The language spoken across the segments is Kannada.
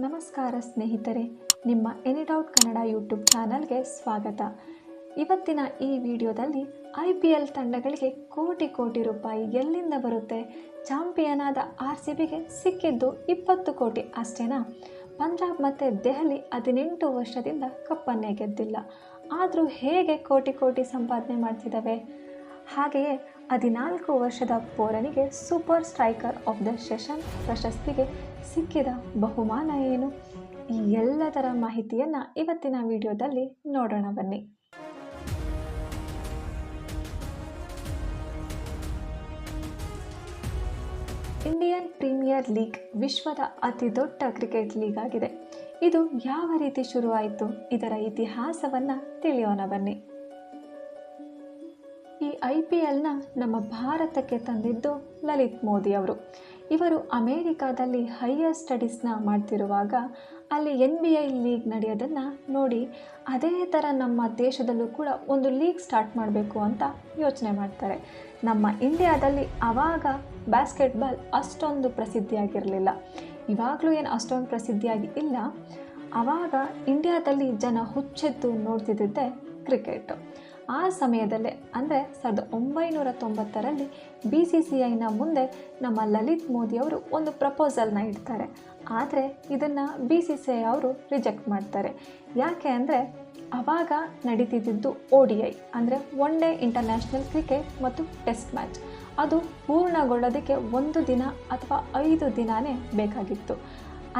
ನಮಸ್ಕಾರ ಸ್ನೇಹಿತರೆ, ನಿಮ್ಮ ಎನಿ ಡೌಟ್ ಕನ್ನಡ ಯೂಟ್ಯೂಬ್ ಚಾನಲ್ಗೆ ಸ್ವಾಗತ. ಇವತ್ತಿನ ಈ ವಿಡಿಯೋದಲ್ಲಿ ಐ ಪಿ ಎಲ್ ತಂಡಗಳಿಗೆ ಕೋಟಿ ಕೋಟಿ ರೂಪಾಯಿ ಎಲ್ಲಿಂದ ಬರುತ್ತೆ? ಚಾಂಪಿಯನ್ ಆದ ಆರ್ ಸಿ ಬಿಗೆ ಸಿಕ್ಕಿದ್ದು ಇಪ್ಪತ್ತು ಕೋಟಿ ಅಷ್ಟೇನಾ? ಪಂಜಾಬ್ ಮತ್ತು ದೆಹಲಿ ಹದಿನೆಂಟು ವರ್ಷದಿಂದ ಕಪ್ಪನ್ನೇ ಗೆದ್ದಿಲ್ಲ. ಆದರೂ ಹೇಗೆ ಕೋಟಿ ಕೋಟಿ ಸಂಪಾದನೆ ಮಾಡ್ತಿದ್ದಾವೆ ಹಾಗೆಯೇ ಹದಿನಾಲ್ಕು ವರ್ಷದ ಪೋರನಿಗೆ super striker of the session ಪ್ರಶಸ್ತಿಗೆ ಸಿಕ್ಕಿದ ಬಹುಮಾನ ಏನು? ಈ ಎಲ್ಲದರ ಮಾಹಿತಿಯನ್ನು ಇವತ್ತಿನ ವಿಡಿಯೋದಲ್ಲಿ ನೋಡೋಣ ಬನ್ನಿ. ಇಂಡಿಯನ್ ಪ್ರೀಮಿಯರ್ ಲೀಗ್ ವಿಶ್ವದ ಅತಿ ದೊಡ್ಡ ಕ್ರಿಕೆಟ್ ಲೀಗ್ ಆಗಿದೆ. ಇದು ಯಾವ ರೀತಿ ಶುರುವಾಯಿತು? ಇದರ ಇತಿಹಾಸವನ್ನು ತಿಳಿಯೋಣ ಬನ್ನಿ. ಈ ಐ ಪಿ ಎಲ್ನ ನಮ್ಮ ಭಾರತಕ್ಕೆ ತಂದಿದ್ದು ಲಲಿತ್ ಮೋದಿ ಅವರು. ಇವರು ಅಮೇರಿಕಾದಲ್ಲಿ ಹೈಯರ್ ಸ್ಟಡೀಸ್ನ ಮಾಡ್ತಿರುವಾಗ ಅಲ್ಲಿ ಎನ್ ಬಿ ಐ ಲೀಗ್ ನಡೆಯೋದನ್ನು ನೋಡಿ ಅದೇ ಥರ ನಮ್ಮ ದೇಶದಲ್ಲೂ ಕೂಡ ಒಂದು ಲೀಗ್ ಸ್ಟಾರ್ಟ್ ಮಾಡಬೇಕು ಅಂತ ಯೋಚನೆ ಮಾಡ್ತಾರೆ. ನಮ್ಮ ಇಂಡಿಯಾದಲ್ಲಿ ಆವಾಗ ಬ್ಯಾಸ್ಕೆಟ್ಬಾಲ್ ಅಷ್ಟೊಂದು ಪ್ರಸಿದ್ಧಿಯಾಗಿರಲಿಲ್ಲ. ಇವಾಗಲೂ ಏನು ಅಷ್ಟೊಂದು ಪ್ರಸಿದ್ಧಿಯಾಗಿ ಇಲ್ಲ. ಆವಾಗ ಇಂಡಿಯಾದಲ್ಲಿ ಜನ ಹುಚ್ಚೆದ್ದು ನೋಡ್ತಿದ್ದಿದ್ದೆ ಕ್ರಿಕೆಟ್. ಆ ಸಮಯದಲ್ಲೇ, ಅಂದರೆ ಸಾವಿರದ ಒಂಬೈನೂರ ತೊಂಬತ್ತರಲ್ಲಿ ಬಿ ಸಿ ಸಿ ಐನ ಮುಂದೆ ನಮ್ಮ ಲಲಿತ್ ಮೋದಿಯವರು ಒಂದು ಪ್ರಪೋಸಲ್ನ ಇಡ್ತಾರೆ. ಆದರೆ ಇದನ್ನು ಬಿ ಸಿ ಸಿ ಐ ಅವರು ರಿಜೆಕ್ಟ್ ಮಾಡ್ತಾರೆ. ಯಾಕೆ ಅಂದರೆ ಆವಾಗ ನಡೀತಿದ್ದು ಒ ಡಿ ಐ, ಅಂದರೆ ಒನ್ ಡೇ ಇಂಟರ್ನ್ಯಾಷನಲ್ ಕ್ರಿಕೆಟ್ ಮತ್ತು ಟೆಸ್ಟ್ ಮ್ಯಾಚ್. ಅದು ಪೂರ್ಣಗೊಳ್ಳೋದಕ್ಕೆ ಒಂದು ದಿನ ಅಥವಾ ಐದು ದಿನವೇ ಬೇಕಾಗಿತ್ತು.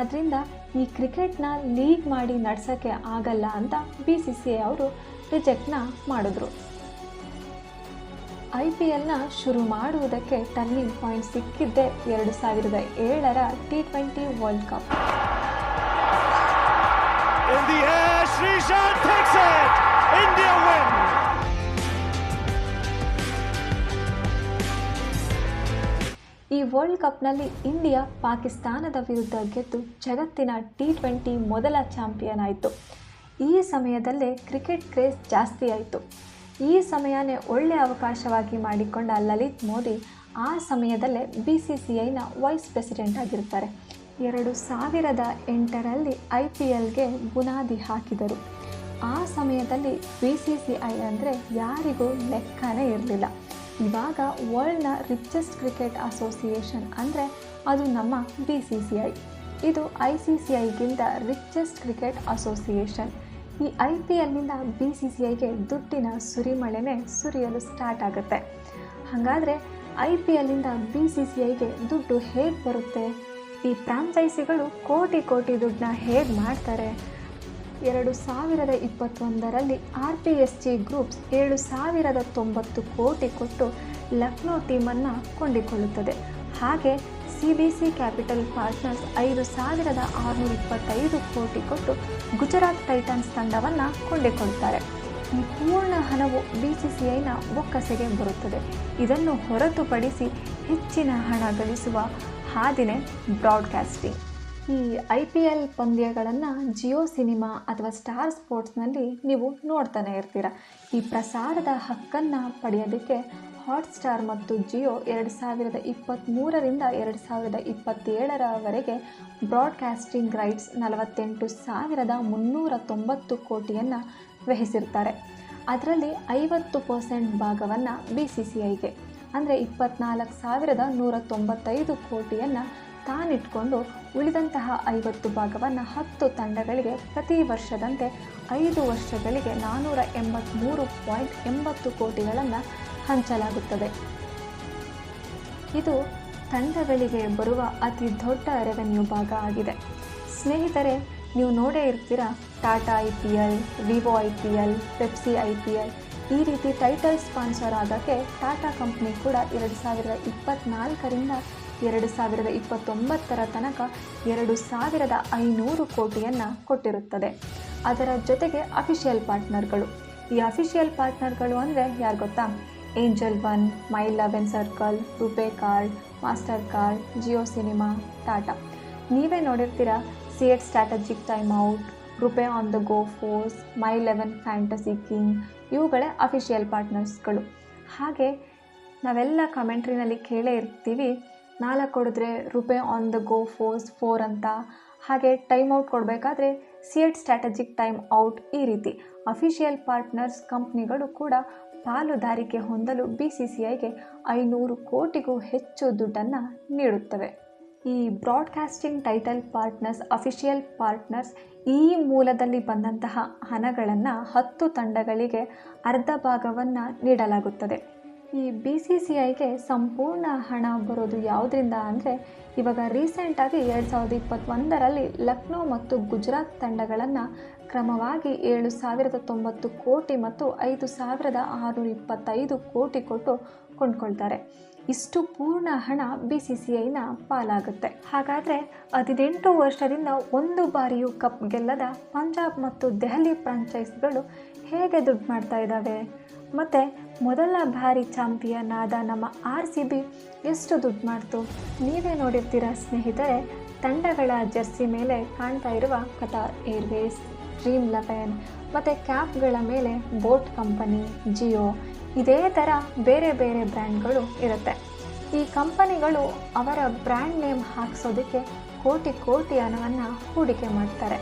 ಅದರಿಂದ ಈ ಕ್ರಿಕೆಟ್ನ ಲೀಗ್ ಮಾಡಿ ನಡೆಸೋಕ್ಕೆ ಆಗಲ್ಲ ಅಂತ ಬಿ ಸಿ ಸಿ ಐ ಅವರು ರಿಜೆಕ್ಟ್ನ ಮಾಡಿದ್ರು. ಐ ಪಿ ಎಲ್ನ ಶುರು ಮಾಡುವುದಕ್ಕೆ ಟರ್ನಿಂಗ್ ಪಾಯಿಂಟ್ ಸಿಕ್ಕಿದ್ದೇ ಎರಡು ಸಾವಿರದ ಏಳರ ಟಿ ಟ್ವೆಂಟಿ ವರ್ಲ್ಡ್ ಕಪ್! ಈ ವರ್ಲ್ಡ್ ಕಪ್ನಲ್ಲಿ ಇಂಡಿಯಾ ಪಾಕಿಸ್ತಾನದ ವಿರುದ್ಧ ಗೆದ್ದು ಜಗತ್ತಿನ ಟಿ ಟ್ವೆಂಟಿ ಮೊದಲ ಚಾಂಪಿಯನ್ ಆಯಿತು. ಈ ಸಮಯದಲ್ಲೇ ಕ್ರಿಕೆಟ್ ಕ್ರೇಜ್ ಜಾಸ್ತಿ ಆಯಿತು. ಈ ಸಮಯನೇ ಒಳ್ಳೆಯ ಅವಕಾಶವಾಗಿ ಮಾಡಿಕೊಂಡ ಲಲಿತ್ ಮೋದಿ ಆ ಸಮಯದಲ್ಲೇ ಬಿ ಸಿ ಸಿ ಐನ ವೈಸ್ ಪ್ರೆಸಿಡೆಂಟ್ ಆಗಿರ್ತಾರೆ. ಎರಡು ಸಾವಿರದ ಎಂಟರಲ್ಲಿ ಐ ಪಿ ಎಲ್ಗೆ ಬುನಾದಿ ಹಾಕಿದರು. ಆ ಸಮಯದಲ್ಲಿ ಬಿ ಸಿ ಸಿ ಐ ಅಂದರೆ ಯಾರಿಗೂ ಲೆಕ್ಕನೇ ಇರಲಿಲ್ಲ. ಇವಾಗ ವರ್ಲ್ಡ್ನ ರಿಚೆಸ್ಟ್ ಕ್ರಿಕೆಟ್ ಅಸೋಸಿಯೇಷನ್ ಅಂದರೆ ಅದು ನಮ್ಮ ಬಿ ಸಿ ಸಿ ಐ ಇದು ಐ ಸಿ ಸಿ ಐಗಿಂತ ರಿಚೆಸ್ಟ್ ಕ್ರಿಕೆಟ್ ಅಸೋಸಿಯೇಷನ್ ಈ ಐ ಪಿ ಎಲ್ನಿಂದ ಬಿ ಸಿ ಸಿ ಐಗೆ ದುಡ್ಡಿನ ಸುರಿಮಳೆನೇ ಸುರಿಯಲು ಸ್ಟಾರ್ಟ್ ಆಗುತ್ತೆ. ಹಾಗಾದರೆ ಐ ಪಿ ಎಲ್ನಿಂದ ಬಿ ಸಿ ಸಿ ಐಗೆ ದುಡ್ಡು ಹೇಗೆ ಬರುತ್ತೆ? ಈ ಫ್ರಾಂಚೈಸಿಗಳು ಕೋಟಿ ಕೋಟಿ ದುಡ್ಡನ್ನ ಹೇಗೆ ಮಾಡ್ತಾರೆ? ಎರಡು ಸಾವಿರದ ಇಪ್ಪತ್ತೊಂದರಲ್ಲಿ R P S G groups ಏಳು ಸಾವಿರದ ತೊಂಬತ್ತು ಕೋಟಿ ಕೊಟ್ಟು ಲಕ್ನೋ ಟೀಮನ್ನು ಕೊಂಡಿಕೊಳ್ಳುತ್ತದೆ. ಹಾಗೆ C V C capital partners ಐದು ಸಾವಿರದ ಆರುನೂರ ಇಪ್ಪತ್ತೈದು ಕೋಟಿ ಕೊಟ್ಟು ಗುಜರಾತ್ ಟೈಟನ್ಸ್ ತಂಡವನ್ನು ಕೊಂಡಿಕೊಳ್ತಾರೆ ಈ ಪೂರ್ಣ ಹಣವು ಬಿ ಸಿ ಸಿ ಐನ ಬೊಕ್ಕಸೆಗೆ ಬರುತ್ತದೆ. ಇದನ್ನು ಹೊರತುಪಡಿಸಿ ಹೆಚ್ಚಿನ ಹಣ ಗಳಿಸುವ ಹಾದಿನೇ ಬ್ರಾಡ್ಕಾಸ್ಟಿಂಗ್. ಈ ಐ ಪಿ ಎಲ್ ಪಂದ್ಯಗಳನ್ನು ಜಿಯೋ ಸಿನಿಮಾ ಅಥವಾ ಸ್ಟಾರ್ ಸ್ಪೋರ್ಟ್ಸ್ನಲ್ಲಿ ನೀವು ನೋಡ್ತಾನೆ ಇರ್ತೀರ. ಈ ಪ್ರಸಾರದ ಹಕ್ಕನ್ನು ಪಡೆಯೋದಕ್ಕೆ ಹಾಟ್ಸ್ಟಾರ್ ಮತ್ತು ಜಿಯೋ ಎರಡು ಸಾವಿರದ ಇಪ್ಪತ್ತ್ಮೂರರಿಂದ ಎರಡು ಸಾವಿರದ ಇಪ್ಪತ್ತೇಳರವರೆಗೆ ಬ್ರಾಡ್ಕಾಸ್ಟಿಂಗ್ ರೈಟ್ಸ್ ನಲವತ್ತೆಂಟು ಸಾವಿರದ ಮುನ್ನೂರ ತೊಂಬತ್ತು ಕೋಟಿಯನ್ನು ವಹಿಸಿರ್ತಾರೆ. ಅದರಲ್ಲಿ ಐವತ್ತು ಪರ್ಸೆಂಟ್ ಭಾಗವನ್ನು ಬಿ ಸಿ ಸಿ ಐಗೆ ಅಂದರೆ ಇಪ್ಪತ್ನಾಲ್ಕು ಸಾವಿರದ ನೂರ ತೊಂಬತ್ತೈದು ಕೋಟಿಯನ್ನು ತಾನಿಟ್ಕೊಂಡು ಉಳಿದಂತಹ ಐವತ್ತು ಭಾಗವನ್ನು ಹತ್ತು ತಂಡಗಳಿಗೆ ಪ್ರತಿ ವರ್ಷದಂತೆ ಐದು ವರ್ಷಗಳಿಗೆ ನಾನ್ನೂರ ಎಂಬತ್ತ್ಮೂರು ಪಾಯಿಂಟ್ ಎಂಬತ್ತು ಕೋಟಿಗಳನ್ನು ಹಂಚಲಾಗುತ್ತದೆ. ಇದು ತಂಡಗಳಿಗೆ ಬರುವ ಅತಿ ದೊಡ್ಡ ರೆವೆನ್ಯೂ ಭಾಗ ಆಗಿದೆ. ಸ್ನೇಹಿತರೆ, ನೀವು ನೋಡೇ ಇರ್ತೀರ, Tata I P L, Vivo I P L, Pepsi I P L, ಈ ರೀತಿ ಟೈಟಲ್ ಸ್ಪಾನ್ಸರ್ ಆಗೋಕ್ಕೆ ಟಾಟಾ ಕಂಪ್ನಿ ಕೂಡ ಎರಡು ಸಾವಿರದ ಇಪ್ಪತ್ತ್ನಾಲ್ಕರಿಂದ ಎರಡು ಸಾವಿರದ ಇಪ್ಪತ್ತೊಂಬತ್ತರ ತನಕ ಎರಡು ಸಾವಿರದ ಐನೂರು ಕೋಟಿಯನ್ನು ಕೊಟ್ಟಿರುತ್ತದೆ. ಅದರ ಜೊತೆಗೆ ಅಫಿಷಿಯಲ್ ಪಾರ್ಟ್ನರ್ಗಳು. ಈ ಅಫಿಷಿಯಲ್ ಪಾರ್ಟ್ನರ್ಗಳು ಅಂದರೆ ಯಾರು ಗೊತ್ತಾ? Angel One My Eleven Circle RuPay card Mastercard Jio cinema Tata ನೀವೇ ನೋಡಿರ್ತೀರ CEAT strategic time out RuPay on the go fours My Eleven fantasy king ಇವುಗಳೇ ಅಫಿಷಿಯಲ್ ಪಾರ್ಟ್ನರ್ಸ್ಗಳು ಹಾಗೆ ನಾವೆಲ್ಲ ಕಮೆಂಟ್ರಿನಲ್ಲಿ ಕೇಳೇ ಇರ್ತೀವಿ. ನಾಲ್ಕು ಕೊಡಿದ್ರೆ RuPay on the go fours four ಅಂತ. ಹಾಗೆ ಟೈಮ್ ಔಟ್ ಕೊಡಬೇಕಾದ್ರೆ ಸಿ ಎಟ್ ಸ್ಟ್ರಾಟಜಿಕ್ ಟೈಮ್ ಔಟ್ ಈ ರೀತಿ. ಅಫಿಷಿಯಲ್ ಪಾರ್ಟ್ನರ್ಸ್ ಕಂಪ್ನಿಗಳು ಕೂಡ ಪಾಲುದಾರಿಕೆ ಹೊಂದಲು ಬಿಸಿಸಿಐಗೆ ಐನೂರು ಕೋಟಿಗೂ ಹೆಚ್ಚು ದುಡ್ಡನ್ನು ನೀಡುತ್ತವೆ. ಈ broadcasting title partners, official partners ಈ ಮೂಲದಲ್ಲಿ ಬಂದಂತಹ ಹಣಗಳನ್ನು ಹತ್ತು ತಂಡಗಳಿಗೆ ಅರ್ಧ ಭಾಗವನ್ನು ನೀಡಲಾಗುತ್ತದೆ. ಈ ಬಿ ಸಿ ಸಿ ಐಗೆ ಸಂಪೂರ್ಣ ಹಣ ಬರೋದು ಯಾವುದರಿಂದ ಅಂದರೆ, ಇವಾಗ ರೀಸೆಂಟಾಗಿ ಎರಡು ಸಾವಿರದ ಇಪ್ಪತ್ತೊಂದರಲ್ಲಿ ಲಕ್ನೋ ಮತ್ತು ಗುಜರಾತ್ ತಂಡಗಳನ್ನು ಕ್ರಮವಾಗಿ ಏಳು ಸಾವಿರದ ತೊಂಬತ್ತು ಕೋಟಿ ಮತ್ತು ಐದು ಸಾವಿರದ ಆರುನೂರ ಇಪ್ಪತ್ತೈದು ಕೋಟಿ ಕೊಟ್ಟು ಕೊಂಡ್ಕೊಳ್ತಾರೆ. ಇಷ್ಟು ಪೂರ್ಣ ಹಣ ಬಿ ಸಿ ಸಿ ಐನ ಪಾಲಾಗುತ್ತೆ. ಹಾಗಾದರೆ ಹದಿನೆಂಟು ವರ್ಷದಿಂದ ಒಂದು ಬಾರಿಯೂ ಕಪ್ ಗೆಲ್ಲದ ಪಂಜಾಬ್ ಮತ್ತು ದೆಹಲಿ ಫ್ರಾಂಚೈಸ್ಗಳು ಹೇಗೆ ದುಡ್ಡು ಮಾಡ್ತಾ ಇದ್ದಾವೆ ಮತ್ತು ಮೊದಲ ಬಾರಿ ಚಾಂಪಿಯನ್ ಆದ ನಮ್ಮ ಆರ್ ಸಿ ಬಿ ಎಷ್ಟು ದುಡ್ಡು ಮಾಡ್ತು? ನೀವೇ ನೋಡಿರ್ತೀರ ಸ್ನೇಹಿತರೆ, ತಂಡಗಳ ಜರ್ಸಿ ಮೇಲೆ ಕಾಣ್ತಾ ಇರುವ ಕತಾರ್ ಏರ್ವೇಸ್ ಡ್ರೀಮ್ ಲೆವೆನ್ ಮತ್ತು ಕ್ಯಾಪ್ಗಳ ಮೇಲೆ ಬೋಟ್ ಕಂಪನಿ ಜಿಯೋ ಇದೇ ಥರ ಬೇರೆ ಬೇರೆ ಬ್ರ್ಯಾಂಡ್ಗಳು ಇರುತ್ತೆ. ಈ ಕಂಪನಿಗಳು ಅವರ ಬ್ರ್ಯಾಂಡ್ ನೇಮ್ ಹಾಕ್ಸೋದಕ್ಕೆ ಕೋಟಿ ಕೋಟಿ ಹಣವನ್ನು ಹೂಡಿಕೆ ಮಾಡ್ತಾರೆ.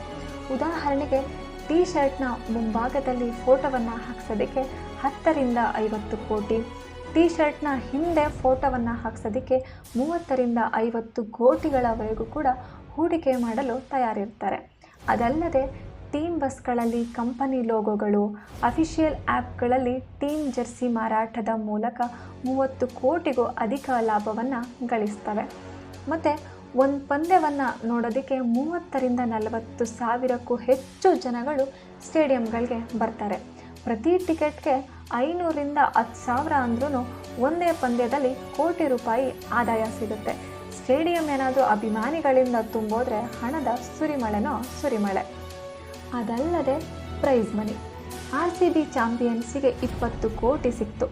ಉದಾಹರಣೆಗೆ ಟೀ ಶರ್ಟ್ನ ಮುಂಭಾಗದಲ್ಲಿ ಫೋಟೋವನ್ನು ಹಾಕ್ಸೋದಕ್ಕೆ ಹತ್ತರಿಂದ ಐವತ್ತು ಕೋಟಿ ಟೀ ಶರ್ಟ್ನ ಹಿಂದೆ ಫೋಟೋವನ್ನು ಹಾಕ್ಸೋದಕ್ಕೆ ಮೂವತ್ತರಿಂದ ಐವತ್ತು ಕೋಟಿಗಳವರೆಗೂ ಕೂಡ ಹೂಡಿಕೆ ಮಾಡಲು ತಯಾರಿರ್ತಾರೆ. ಅದಲ್ಲದೆ ಟೀಮ್ ಬಸ್ಗಳಲ್ಲಿ ಕಂಪನಿ ಲೋಗೋಗಳು, ಅಫಿಷಿಯಲ್ ಆ್ಯಪ್ಗಳಲ್ಲಿ ಟೀಮ್ ಜರ್ಸಿ ಮಾರಾಟದ ಮೂಲಕ ಮೂವತ್ತು ಕೋಟಿಗೂ ಅಧಿಕ ಲಾಭವನ್ನು ಗಳಿಸ್ತವೆ. ಮತ್ತು ಒಂದು ಪಂದ್ಯವನ್ನು ನೋಡೋದಕ್ಕೆ ಮೂವತ್ತರಿಂದ ನಲವತ್ತು ಸಾವಿರಕ್ಕೂ ಹೆಚ್ಚು ಜನಗಳು ಸ್ಟೇಡಿಯಂಗಳಿಗೆ ಬರ್ತಾರೆ. ಪ್ರತಿ ಟಿಕೆಟ್ಗೆ ಐನೂರಿಂದ ಹತ್ತು ಸಾವಿರ ಅಂದ್ರೂ ಒಂದೇ ಪಂದ್ಯದಲ್ಲಿ ಕೋಟಿ ರೂಪಾಯಿ ಆದಾಯ ಸಿಗುತ್ತೆ. ಸ್ಟೇಡಿಯಂ ಏನಾದರೂ ಅಭಿಮಾನಿಗಳಿಂದ ತುಂಬೋದ್ರೆ ಹಣದ ಸುರಿಮಳೆನೋ ಸುರಿಮಳೆ. ಅದಲ್ಲದೆ prize money. R C B ಚಾಂಪಿಯನ್ಸಿಗೆ ಇಪ್ಪತ್ತು ಕೋಟಿ ಸಿಕ್ತು.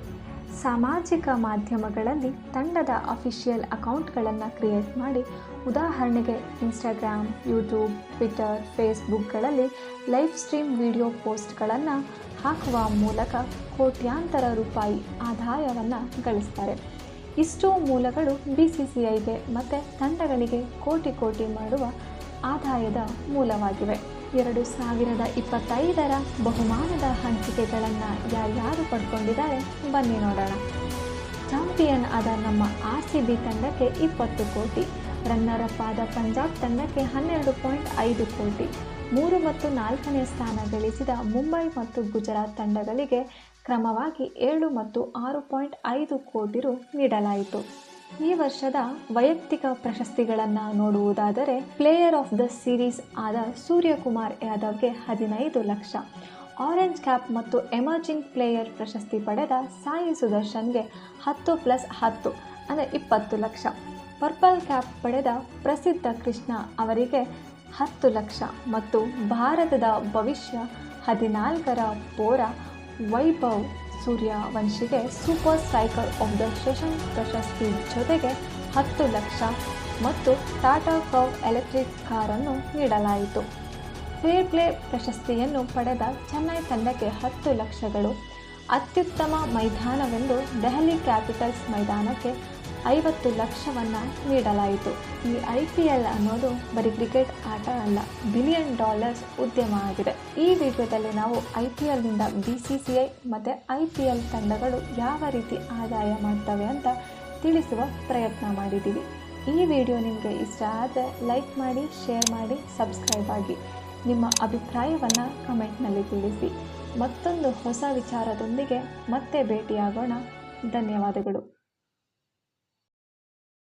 ಸಾಮಾಜಿಕ ಮಾಧ್ಯಮಗಳಲ್ಲಿ ತಂಡದ ಅಫಿಷಿಯಲ್ ಅಕೌಂಟ್ಗಳನ್ನು ಕ್ರಿಯೇಟ್ ಮಾಡಿ ಉದಾಹರಣೆಗೆ ಇನ್ಸ್ಟಾಗ್ರಾಮ್, ಯೂಟ್ಯೂಬ್, ಟ್ವಿಟರ್, ಫೇಸ್ಬುಕ್ಗಳಲ್ಲಿ ಲೈವ್ ಸ್ಟ್ರೀಮ್ ವಿಡಿಯೋ ಪೋಸ್ಟ್ಗಳನ್ನು ಹಾಕುವ ಮೂಲಕ ಕೋಟ್ಯಾಂತರ ರೂಪಾಯಿ ಆದಾಯವನ್ನು ಗಳಿಸ್ತಾರೆ. ಇಷ್ಟು ಮೂಲಗಳು ಬಿ ಸಿ ಸಿ ಐಗೆ ಮತ್ತು ತಂಡಗಳಿಗೆ ಕೋಟಿ ಕೋಟಿ ಮಾಡುವ ಆದಾಯದ ಮೂಲವಾಗಿವೆ. ಎರಡು ಸಾವಿರದ ಇಪ್ಪತ್ತೈದರ ಬಹುಮಾನದ ಹಂಚಿಕೆಗಳನ್ನು ಯಾರ್ಯಾರು ಪಡ್ಕೊಂಡಿದ್ದಾರೆ, ಬನ್ನಿ ನೋಡೋಣ. ಚಾಂಪಿಯನ್ ಆದ ನಮ್ಮ ಆರ್ ಸಿ ಬಿ ತಂಡಕ್ಕೆ ಇಪ್ಪತ್ತು ಕೋಟಿ ರನ್ನರ್ ಅಪ್ ಆದ ಪಂಜಾಬ್ ತಂಡಕ್ಕೆ ಹನ್ನೆರಡು ಪಾಯಿಂಟ್ ಐದು ಕೋಟಿ, ಮೂರು ಮತ್ತು ನಾಲ್ಕನೇ ಸ್ಥಾನ ಗಳಿಸಿದ ಮುಂಬೈ ಮತ್ತು ಗುಜರಾತ್ ತಂಡಗಳಿಗೆ ಕ್ರಮವಾಗಿ ಏಳು ಮತ್ತು ಆರು ಪಾಯಿಂಟ್ ಐದು ಕೋಟಿ ರು ನೀಡಲಾಯಿತು. ಈ ವರ್ಷದ ವೈಯಕ್ತಿಕ ಪ್ರಶಸ್ತಿಗಳನ್ನು ನೋಡುವುದಾದರೆ ಪ್ಲೇಯರ್ ಆಫ್ ದ ಸೀರೀಸ್ ಆದ ಸೂರ್ಯಕುಮಾರ್ ಯಾದವ್ಗೆ ಹದಿನೈದು ಲಕ್ಷ. ಆರೆಂಜ್ ಕ್ಯಾಪ್ ಮತ್ತು ಎಮರ್ಜಿಂಗ್ ಪ್ಲೇಯರ್ ಪ್ರಶಸ್ತಿ ಪಡೆದ ಸಾಯಿ ಸುದರ್ಶನ್ಗೆ ಹತ್ತು ಪ್ಲಸ್ ಹತ್ತು, ಅಂದರೆ ಇಪ್ಪತ್ತು ಲಕ್ಷ. ಪರ್ಪಲ್ ಕ್ಯಾಪ್ ಪಡೆದ ಪ್ರಸಿದ್ಧ ಕೃಷ್ಣ ಅವರಿಗೆ ಹತ್ತು ಲಕ್ಷ ಮತ್ತು ಭಾರತದ ಭವಿಷ್ಯ ಹದಿನಾಲ್ಕರ ಪೋರ Vaibhav ಸೂರ್ಯವಂಶಿಗೆ super cycle of the session ಪ್ರಶಸ್ತಿ ಜೊತೆಗೆ ಹತ್ತು ಲಕ್ಷ ಮತ್ತು ಟಾಟಾ ಕವ್ ಎಲೆಕ್ಟ್ರಿಕ್ ಕಾರನ್ನು ನೀಡಲಾಯಿತು. ಫೇರ್ ಪ್ಲೇ ಪ್ರಶಸ್ತಿಯನ್ನು ಪಡೆದ ಚೆನ್ನೈ ತಂಡಕ್ಕೆ ಹತ್ತು ಲಕ್ಷಗಳು. ಅತ್ಯುತ್ತಮ ಮೈದಾನವೆಂದು ದೆಹಲಿ ಕ್ಯಾಪಿಟಲ್ಸ್ ಮೈದಾನಕ್ಕೆ ಐವತ್ತು ಲಕ್ಷವನ್ನು ನೀಡಲಾಯಿತು. ಈ ಐ ಪಿ ಎಲ್ ಅನ್ನೋದು ಬರೀ ಕ್ರಿಕೆಟ್ ಆಟ ಅಲ್ಲ, ಬಿಲಿಯನ್ ಡಾಲರ್ಸ್ ಉದ್ಯಮ ಆಗಿದೆ. ಈ ವಿಡಿಯೋದಲ್ಲಿ ನಾವು ಐ ಪಿ ಎಲ್ನಿಂದ ಬಿ ಸಿ ಸಿ ಐ ಮತ್ತು ಐ ಪಿ ಎಲ್ ತಂಡಗಳು ಯಾವ ರೀತಿ ಆದಾಯ ಮಾಡ್ತವೆ ಅಂತ ತಿಳಿಸುವ ಪ್ರಯತ್ನ ಮಾಡಿದ್ದೀವಿ. ಈ ವಿಡಿಯೋ ನಿಮಗೆ ಇಷ್ಟ ಆದರೆ ಲೈಕ್ ಮಾಡಿ, ಶೇರ್ ಮಾಡಿ, ಸಬ್ಸ್ಕ್ರೈಬ್ ಆಗಿ. ನಿಮ್ಮ ಅಭಿಪ್ರಾಯವನ್ನು ಕಮೆಂಟ್ನಲ್ಲಿ ತಿಳಿಸಿ. ಮತ್ತೊಂದು ಹೊಸ ವಿಚಾರದೊಂದಿಗೆ ಮತ್ತೆ ಭೇಟಿಯಾಗೋಣ. ಧನ್ಯವಾದಗಳು.